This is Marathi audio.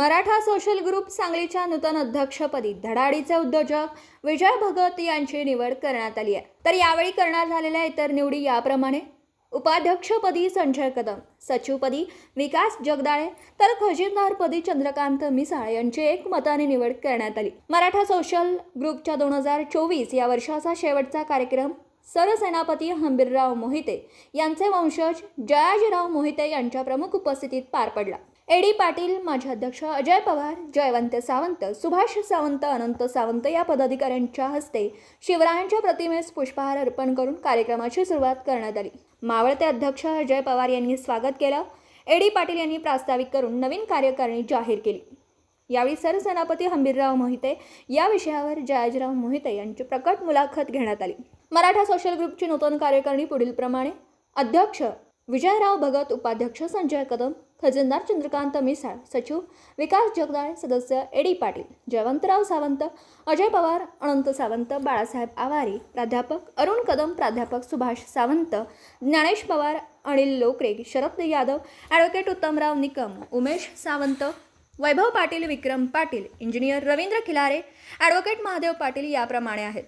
मराठा सोशल ग्रुप सांगलीच्या नूतन अध्यक्षपदी धडाडीचे उद्योजक विजय भगत यांची निवड करण्यात आली आहे. तर यावेळी करण्यात झालेल्या इतर निवडी याप्रमाणे उपाध्यक्षपदी संजय कदम सचिवपदी विकास जगदाळे तर खजिनदारपदी चंद्रकांत मिसाळ यांची एक मताने निवड करण्यात आली. मराठा सोशल ग्रुपच्या दोन हजार चोवीस या वर्षाचा शेवटचा कार्यक्रम सरसेनापती हंबीरराव मोहिते यांचे वंशज जयाजीराव मोहिते यांच्या प्रमुख उपस्थितीत पार पडला. एडी पाटील माजी अध्यक्ष अजय पवार जयवंत सावंत सुभाष सावंत अनंत सावंत या पदाधिकाऱ्यांच्या हस्ते शिवरायांच्या प्रतिमेस पुष्पहार अर्पण करून कार्यक्रमाची सुरुवात करण्यात आली. मावळते अध्यक्ष अजय पवार यांनी स्वागत केलं. एडी पाटील यांनी प्रास्ताविक करून नवीन कार्यकारिणी जाहीर केली. यावेळी सरसेनापती हंबीरराव मोहिते या विषयावर जयाजीराव मोहिते यांची प्रकट मुलाखत घेण्यात आली. मराठा सोशल ग्रुपची नूतन कार्यकारिणी पुढीलप्रमाणे अध्यक्ष विजयराव भगत उपाध्यक्ष संजय कदम खजिनदार चंद्रकांत मिसाळ सचिव विकास जगदाळे सदस्य एडी पाटील जयवंतराव सावंत अजय पवार अनंत सावंत बाळासाहेब आवारी प्राध्यापक अरुण कदम प्राध्यापक Subhash Sawant Dnyanesh Pawar Anil Lokare Sharad Yadav advocate Uttamrao Nikam Umesh Sawant Vaibhav Patil Vikram Patil engineer Ravindra Khilare advocate Mahadev Patil याप्रमाणे आहेत.